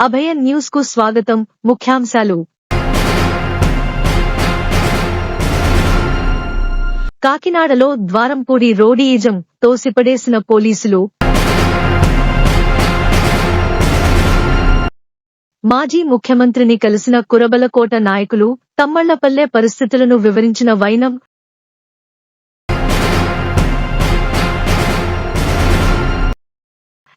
అభయ న్యూస్కు స్వాగతం ముఖ్యాంశాలు. కాకినాడలో ద్వారంపూడి రోడీయిజం తోసిపడేసిన పోలీసులు. మాజీ ముఖ్యమంత్రిని కలిసిన కురబలకోట నాయకులు తమ్మళ్ళపల్లె పరిస్థితులను వివరించిన వైనం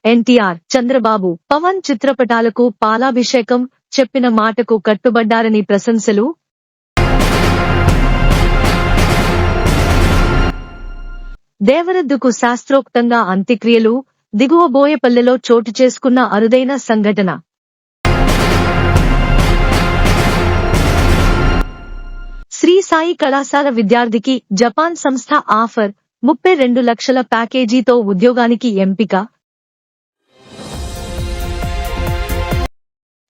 ఎన్టీఆర్ చంద్రబాబు పవన్ చిత్రపటాలకు పాలాభిషేకం చెప్పిన మాటకు కట్టుబడ్డారని ప్రశంసలు. దేవరద్దుకు శాస్త్రోక్తంగా అంత్యక్రియలు దిగువ బోయపల్లెలో చోటు చేసుకున్న అరుదైన సంఘటన. శ్రీ సాయి కళాశాల విద్యార్థికి జపాన్ సంస్థ ఆఫర్ ముప్పై రెండు లక్షల ప్యాకేజీతో ఉద్యోగానికి ఎంపిక.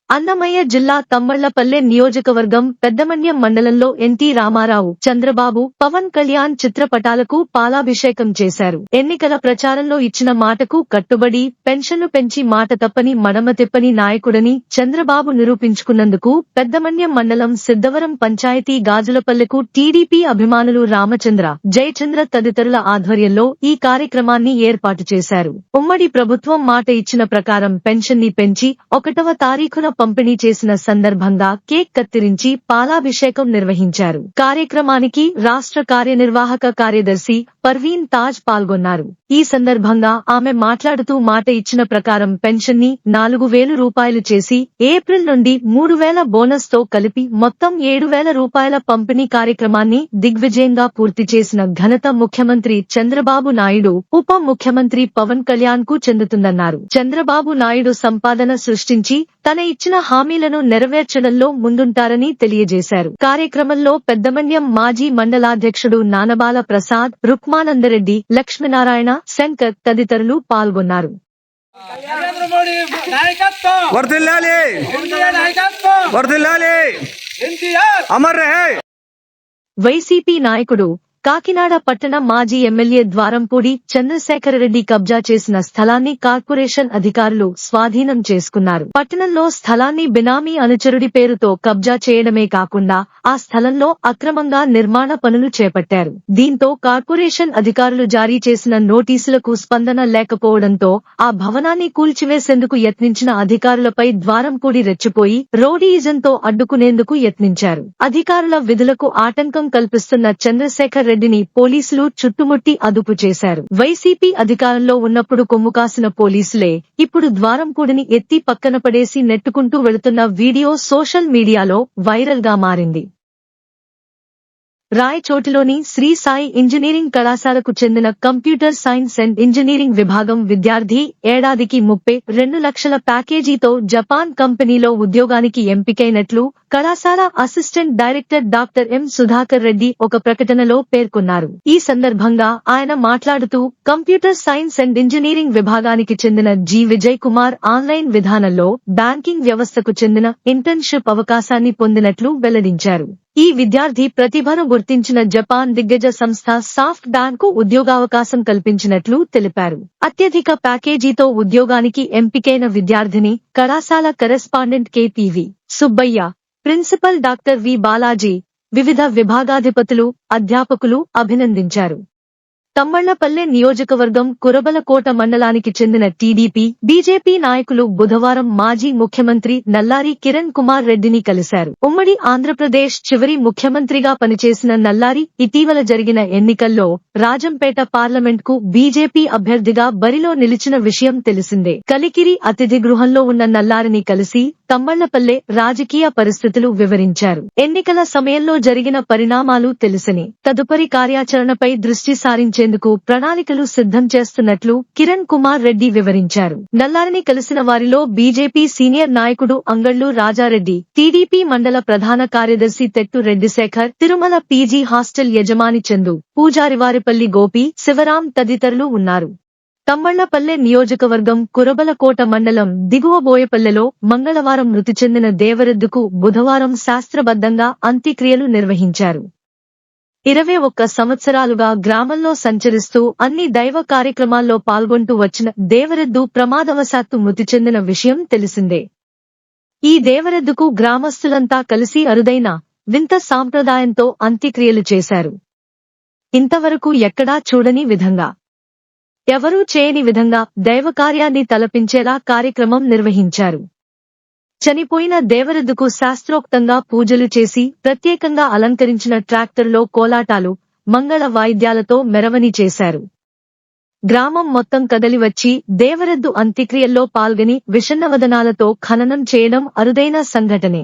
అన్నమయ్య జిల్లా తమ్మళ్ళపల్లె నియోజకవర్గం పెద్దమన్యం మండలంలో ఎన్టీ రామారావు చంద్రబాబు పవన్ కళ్యాణ్ చిత్రపటాలకు పాలాభిషేకం చేశారు. ఎన్నికల ప్రచారంలో ఇచ్చిన మాటకు కట్టుబడి పెన్షన్లు పెంచి మాట తప్పని మడమ తిప్పని నాయకుడని చంద్రబాబు నిరూపించుకున్నందుకు పెద్దమన్యం మండలం సిద్ధవరం పంచాయతీ గాజులపల్లెకు టీడీపీ అభిమానులు రామచంద్ర జయచంద్ర తదితరుల ఆధ్వర్యంలో ఈ కార్యక్రమాన్ని ఏర్పాటు చేశారు. ఉమ్మడి ప్రభుత్వం మాట ఇచ్చిన ప్రకారం పెన్షన్ని పెంచి ఒకటవ తారీఖున పంపిణీ చేసిన సందర్భంగా కేక్ కత్తిరించి పాలాభిషేకం నిర్వహించారు. కార్యక్రమానికి రాష్ట్ర కార్యనిర్వాహక కార్యదర్శి పర్వీన్ తాజ్ పాల్గొన్నారు. ఈ సందర్భంగా ఆమె మాట్లాడుతూ మాట ఇచ్చిన ప్రకారం పెన్షన్ని నాలుగు వేలు రూపాయలు చేసి ఏప్రిల్ నుండి మూడు వేల బోనస్తో కలిపి మొత్తం ఏడు వేల రూపాయల పంపిణీ కార్యక్రమాన్ని దిగ్విజయంగా పూర్తి చేసిన ఘనత ముఖ్యమంత్రి చంద్రబాబు నాయుడు ఉప ముఖ్యమంత్రి పవన్ కళ్యాణ్కు చెందుతుందన్నారు. చంద్రబాబు నాయుడు సంపాదన సృష్టించి తన ఇచ్చిన హామీలను నెరవేర్చడంలో ముందుంటారని తెలియజేశారు. కార్యక్రమంలో పెద్దమన్యం మాజీ మండలాధ్యక్షుడు నానబాల ప్రసాద్ రుక్మానందరెడ్డి లక్ష్మీనారాయణ శంకర్ తదితరులు పాల్గొన్నారు. వైసీపీ నాయకుడు కాకినాడ పట్టణ మాజీ ఎమ్మెల్యే ద్వారంపూడి చంద్రశేఖరరెడ్డి కబ్జా చేసిన స్థలాన్ని కార్పొరేషన్ అధికారులు స్వాధీనం చేసుకున్నారు. పట్టణంలో స్థలాన్ని బినామీ అనుచరుడి పేరుతో కబ్జా చేయడమే కాకుండా ఆ స్థలంలో అక్రమంగా నిర్మాణ పనులు చేపట్టారు. దీంతో కార్పొరేషన్ అధికారులు జారీ చేసిన నోటీసులకు స్పందన లేకపోవడంతో ఆ భవనాన్ని కూల్చివేసేందుకు యత్నించిన అధికారులపై ద్వారంపూడి రెచ్చిపోయి రోడీయిజంతో అడ్డుకునేందుకు యత్నించారు. అధికారుల విధులకు ఆటంకం కల్పిస్తున్న చంద్రశేఖర్ రెడ్డిని పోలీసులు చుట్టుముట్టి అదుపు చేశారు. వైసీపీ అధికారంలో ఉన్నప్పుడు కొమ్ము కాసిన పోలీసులే ఇప్పుడు ద్వారంపూడిని ఎత్తి పక్కన పడేసి నెట్టుకుంటూ వెళుతున్న వీడియో సోషల్ మీడియాలో వైరల్గా మారింది. రాయచోటిలోని శ్రీ సాయి ఇంజనీరింగ్ కళాశాలకు చెందిన కంప్యూటర్ సైన్స్ అండ్ ఇంజనీరింగ్ విభాగం విద్యార్థి ఏడాదికి ముప్పై రెండు లక్షల ప్యాకేజీతో జపాన్ కంపెనీలో ఉద్యోగానికి ఎంపికైనట్లు కళాశాల assistant director doctor M Sudhakar Reddy ఒక ప్రకటనలో పేర్కొన్నారు. ఈ సందర్భంగా ఆయన మాట్లాడుతూ కంప్యూటర్ సైన్స్ అండ్ ఇంజనీరింగ్ విభాగానికి చెందిన జి. విజయ్ కుమార్ ఆన్లైన్ విధానంలో బ్యాంకింగ్ వ్యవస్థకు చెందిన ఇంటర్న్షిప్ అవకాశాన్ని పొందినట్లు వెల్లడించారు. ఈ విద్యార్థి ప్రతిభను గుర్తించిన జపాన్ దిగ్గజ సంస్థ సాఫ్ట్ బ్యాంకు ఉద్యోగావకాశం కల్పించినట్లు తెలిపారు. అత్యధిక ప్యాకేజీతో ఉద్యోగానికి ఎంపికైన విద్యార్థిని కళాశాల correspondent KPV Subbaiah principal doctor V Balaji వివిధ విభాగాధిపతులు అధ్యాపకులు అభినందించారు. తమ్మళ్ళపల్లె నియోజకవర్గం కురబలకోట మండలానికి చెందిన టీడీపీ బీజేపీ నాయకులు బుధవారం మాజీ ముఖ్యమంత్రి నల్లారి కిరణ్ కుమార్ రెడ్డిని కలిశారు. ఉమ్మడి ఆంధ్రప్రదేశ్ చివరి ముఖ్యమంత్రిగా పనిచేసిన నల్లారి ఇటీవల జరిగిన ఎన్నికల్లో రాజంపేట పార్లమెంట్కు బీజేపీ అభ్యర్థిగా బరిలో నిలిచిన విషయం తెలిసిందే. కలికిరి అతిథి గృహంలో ఉన్న నల్లారిని కలిసి తమ్మళ్ళపల్లె రాజకీయ పరిస్థితులు వివరించారు. ఎన్నికల సమయంలో జరిగిన పరిణామాలు తెలుసని తదుపరి కార్యాచరణపై దృష్టి సారించేందుకు ప్రణాళికలు సిద్ధం చేస్తున్నట్లు కిరణ్ కుమార్ రెడ్డి వివరించారు. నల్లారిని కలిసిన వారిలో బీజేపీ సీనియర్ నాయకుడు అంగళ్ళు రాజారెడ్డి టీడీపీ మండల ప్రధాన కార్యదర్శి తెట్టు రెడ్డిశేఖర్ తిరుమల పీజీ హాస్టల్ యజమాని చందు పూజారివారిపల్లి గోపి శివరాం తదితరులు ఉన్నారు. తమ్మళ్ళపల్లె నియోజకవర్గం కురబలకోట మండలం దిగువ బోయపల్లెలో మంగళవారం మృతి చెందిన దేవరెద్దుకు బుధవారం శాస్త్రబద్ధంగా అంత్యక్రియలు నిర్వహించారు. ఇరవై ఒక్క సంవత్సరాలుగా గ్రామంలో సంచరిస్తూ అన్ని దైవ కార్యక్రమాల్లో పాల్గొంటూ వచ్చిన దేవరెద్దు ప్రమాదవశాత్తు మృతి చెందిన విషయం తెలిసిందే. ఈ దేవరెద్దుకు గ్రామస్తులంతా కలిసి అరుదైన వింత సాంప్రదాయంతో అంత్యక్రియలు చేశారు. ఇంతవరకు ఎక్కడా చూడని విధంగా ఎవరూ చేయని విధంగా దైవకార్యాన్ని తలపించేలా కార్యక్రమం నిర్వహించారు. చనిపోయిన దేవరద్దుకు శాస్త్రోక్తంగా పూజలు చేసి ప్రత్యేకంగా అలంకరించిన ట్రాక్టర్లో కోలాటాలు మంగళ వాయిద్యాలతో మెరవని చేశారు. గ్రామం మొత్తం కదలివచ్చి దేవరద్దు అంత్యక్రియల్లో పాల్గొని విషన్నవదనాలతో ఖననం చేయడం అరుదైన సంఘటనే.